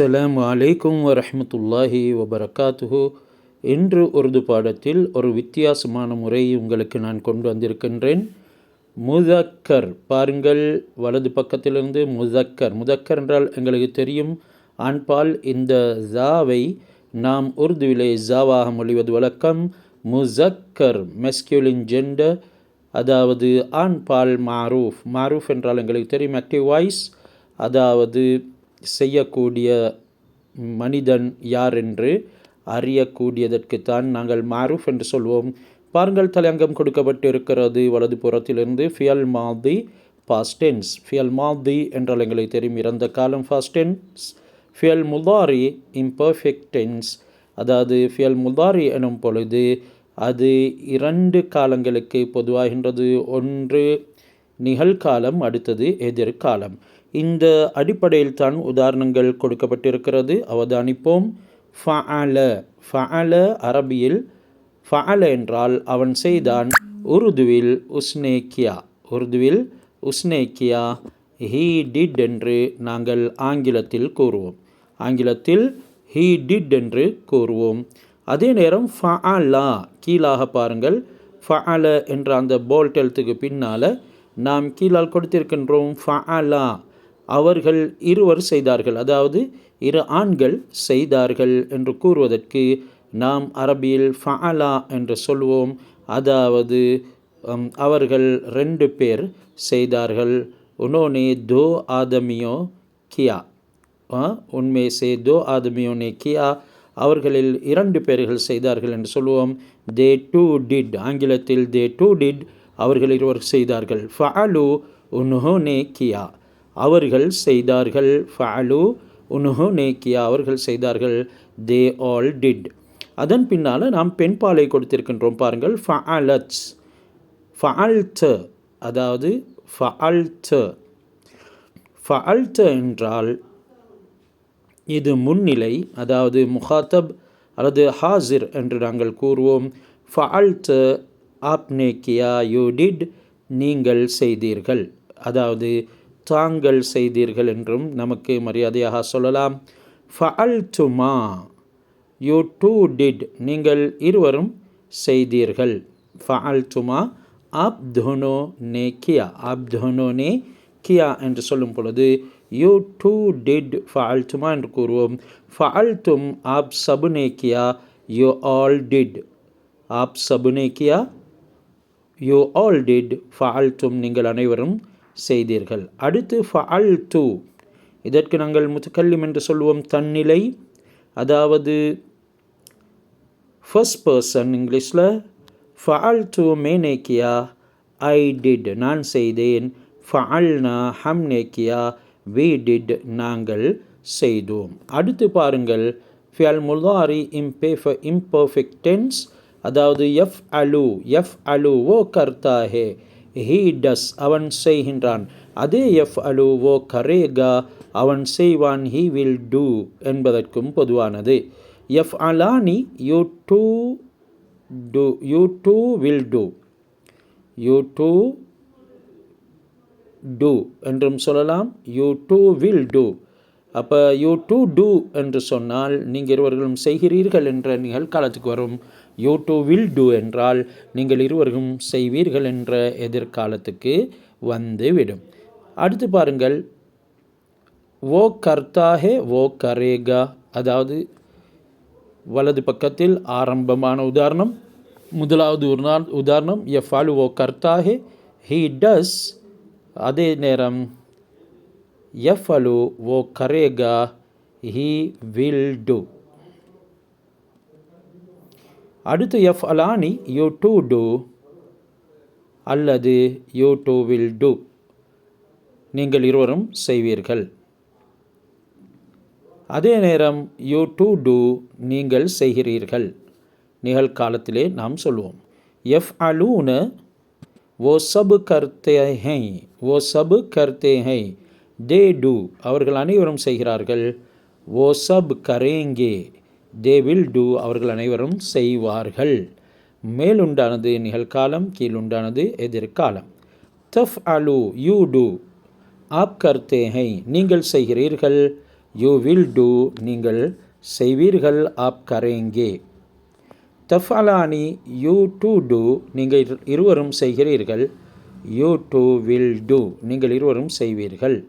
அஸ்ஸலாமு அலைக்கும் வரஹ்மத்துல்லாஹி வபரகாத்துஹு. இன்று உருது பாடத்தில் ஒரு வித்தியாசமான முறையை உங்களுக்கு நான் கொண்டு வந்திருக்கின்றேன். முதக்கர் பாருங்கள் வலது பக்கத்திலிருந்து முதக்கர். முதக்கர் என்றால் எங்களுக்கு தெரியும் ஆண்பால் இந்த ஜாவை நாம் உருதுவிலே ஜாவாக மொழிவது வழக்கம். முசக்கர் மெஸ்கியூலின் ஜெண்டர் அதாவது ஆண்பால் மாரூஃப். மாரூஃப் என்றால் எங்களுக்கு தெரியும் ஆக்டிவ் வாய்ஸ் அதாவது செய்யக்கூடிய மனிதன் யார் என்று அறியக்கூடியதற்குத்தான் நாங்கள் மாரூஃப் என்று சொல்வோம். பாருங்கள் தலையங்கம் கொடுக்கப்பட்டு இருக்கிறது வலது புறத்திலிருந்து ஃபியல் மாதி பாஸ்டென்ஸ் ஃபியல் மாதி என்றால் எங்களுக்கு தெரியும். இறந்த காலம் ஃபாஸ்டென்ஸ் ஃபியல் முதாரி இம்பர்ஃபெக்டென்ஸ் அதாவது ஃபியல் முதாரி எனும் பொழுது அது இரண்டு காலங்களுக்கு பொதுவாகின்றது. ஒன்று நிகழ்காலம் அடுத்தது எதிர்காலம். இந்த அடிப்படையில் தான் உதாரணங்கள் கொடுக்கப்பட்டிருக்கிறது. அவதானிப்போம். ஃபஅல. ஃபஅல அரபியில் ஃபஅல என்றால் அவன் செய்தான். உருதுவில் உஸ்னேக்கியா. உருதுவில் உஸ்னேக்கியா. ஹீ டிட் என்று நாங்கள் ஆங்கிலத்தில் கூறுவோம். ஆங்கிலத்தில் ஹீ டிட் என்று கூறுவோம். அதே நேரம் ஃபஅலா கீழாக பாருங்கள். ஃபஅல என்ற அந்த போல்ட் எழுத்துக்கு பின்னால் நாம் கீழால் கொடுத்திருக்கின்றோம். ஃபஅலா. அவர்கள் இருவர் செய்தார்கள். அதாவது இரு ஆண்கள் செய்தார்கள் என்று கூறுவதற்கு நாம் அரபியில் ஃபஅலா என்று சொல்வோம். அதாவது அவர்கள் ரெண்டு பேர் செய்தார்கள். உனோனே தோ ஆதமியோ கியா. உண்மை சே தோ ஆதமியோ நே கியா. அவர்களில் இரண்டு பேர்கள் செய்தார்கள் என்று சொல்லுவோம் தே டூ டிட் ஆங்கிலத்தில் தே டூ டிட் அவர்கள் இருவர் செய்தார்கள். ஃபஅலு உன்ஹோனே கியா. அவர்கள் செய்தார்கள். ஃபலு உனுஹு நேக்கியா அவர்கள் செய்தார்கள். They all did. அதன் பின்னால் நாம் பெண் பாலை கொடுத்திருக்கின்றோம் பாருங்கள். ஃபஅலட்ஸ் ஃபஅல்த. அதாவது ஃபஅல்த. ஃபஅல்த என்றால் இது முன்னிலை அதாவது முஹாத்தப் அல்லது ஹாசிர் என்று நாங்கள் கூறுவோம். ஃபஅல்த. ஆப்னே கியா யூ டிட். நீங்கள் செய்தீர்கள். அதாவது தாங்கள் செய்தீர்கள் என்றும் நமக்கு மரியாதையாக சொல்லலாம். ஃபஅல் டுமா யூ டூ டிட் நீங்கள் இருவரும் செய்தீர்கள். ஃபஅல் டுமா ஆப் தோனோ நே கியா ஆப் தோனோ நே கியா என்று சொல்லும் பொழுது யூ டூ டிட் ஃபஅல் டுமா என்று கூறுவோம். ஃபஅல் தும் ஆப் சபுனே கியா யூ ஆல் டிட். ஆப் சபுனே கியா யூ ஆல் டிட் ஃபஅல் தும் நீங்கள் அனைவரும் செய்தீர்கள். அடுத்து ஃபஅல் து இதற்கு நாங்கள் முத்தக்கல்லிம் என்று சொல்வோம் தன்னிலை. அதாவது ஃபர்ஸ்ட் பர்சன் இங்கிலீஷில் ஃபஅல் து மேனேக்கியா? ஐ டிட் நான் செய்தேன். ஃபஅல்னா? ஹம்னேக்கியா? வி டிட் நாங்கள் செய்தோம். அடுத்து பாருங்கள் ஃபியல் முல்தாரி இம்பேஃப ஃபர் இம்பர்ஃபெக்டென்ஸ். அதாவது எஃப் அலு. எஃப் அலு ஓ கர்த்தா ஹே ஹீ டஸ் அவன் செய்கின்றான். அதே எஃப் அலு ஓ கரேகா அவன் செய்வான் ஹீ வில் டூ என்பதற்கும் பொதுவானது. எஃப் அலானி you two do you two will do you two do என்றும் சொல்லலாம் யூ டூ வில் டூ அப்போ யூ டு டூ என்று சொன்னால் நீங்கள் இருவர்களும் செய்கிறீர்கள் என்ற நிகழ்காலத்துக்கு வரும். யூ டூ வில் டூ என்றால் நீங்கள் இருவரும் செய்வீர்கள் என்ற எதிர்காலத்துக்கு வந்துவிடும். அடுத்து பாருங்கள். ஓ கர்த்தாஹே ஓ கரேகா. அதாவது வலது பக்கத்தில் ஆரம்பமான உதாரணம் முதலாவது ஒரு உதாரணம் எஃப் ஆலு ஓ கர்த்தாஹே ஹீ டஸ் அதே நேரம் எஃப் அலு ஓ கரேகா ஹீ வில் டூ அடுத்து எஃப் அலானி யூ டூ டூ அல்லது யூ டூ வில் டூ நீங்கள் இருவரும் செய்வீர்கள். அதே நேரம் யூ டூ டூ நீங்கள் செய்கிறீர்கள். நிகழ்காலத்திலே நாம் சொல்வோம். எஃப் அலூன ஓ சபு கர்த்தே ஹை ஓ சபு கர்த்தே ஹை தே டூ. அவர்கள் அனைவரும் செய்கிறார்கள். ஓ சப் கரேங்கே. They will do. அவர்கள் அனைவரும் செய்வார்கள். மேலுண்டானது நிகழ்காலம் கீழுண்டானது எதிர்காலம். தஃப் அலு யூ டூ. ஆப் கர்த்தே ஹை நீங்கள் செய்கிறீர்கள். You will do. நீங்கள் செய்வீர்கள். ஆப் கரேங்கே. தஃப் அலானி யூ டூ டூ. நீங்கள் இரு- இருவரும் செய்கிறீர்கள். You two will do. நீங்கள் இருவரும் செய்வீர்கள்.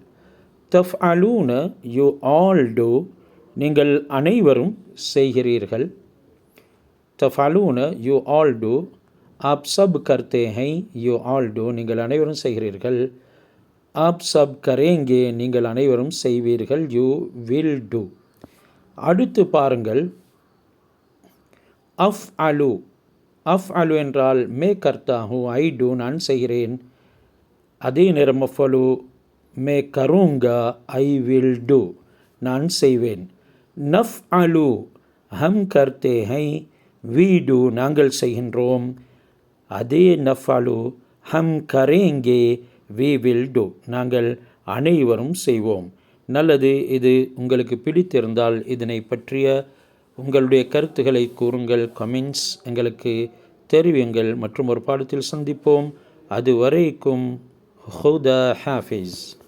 தஃப் அலூன யூ ஆல் டூ நீங்கள் அனைவரும் செய்கிறீர்கள். தஃபலூன யூ ஆல் டூ ஆப் சப் கர்த்தே ஹை யூ ஆல் டூ நீங்கள் அனைவரும் செய்கிறீர்கள். ஆப் சப் கரேங்கே நீங்கள் அனைவரும் செய்வீர்கள். You will do. அடுத்து பாருங்கள். அஃப் அலு. அஃப் அலு என்றால் மே கர்த்தா ஹூ ஐ டூ நான் செய்கிறேன். அதே நேரம் அஃபலு மே கருங்கா ஐ வில் டூ. நான் செய்வேன். நஃப் அலு ஹம் கர்த்தே ஹை வி டூ நாங்கள் செய்கின்றோம். அதே நஃப் அலு ஹம் கரேங்கே வி வில் டூ. நாங்கள் அனைவரும் செய்வோம். நல்லது இது உங்களுக்கு பிடித்திருந்தால் இதனை பற்றிய உங்களுடைய கருத்துக்களை கூறுங்கள் கமெண்ட்ஸ் எங்களுக்கு தெரிவியுங்கள். மற்றும் ஒரு பாடத்தில் சந்திப்போம். அதுவரைக்கும் ஹுதா ஹாஃபிஸ்.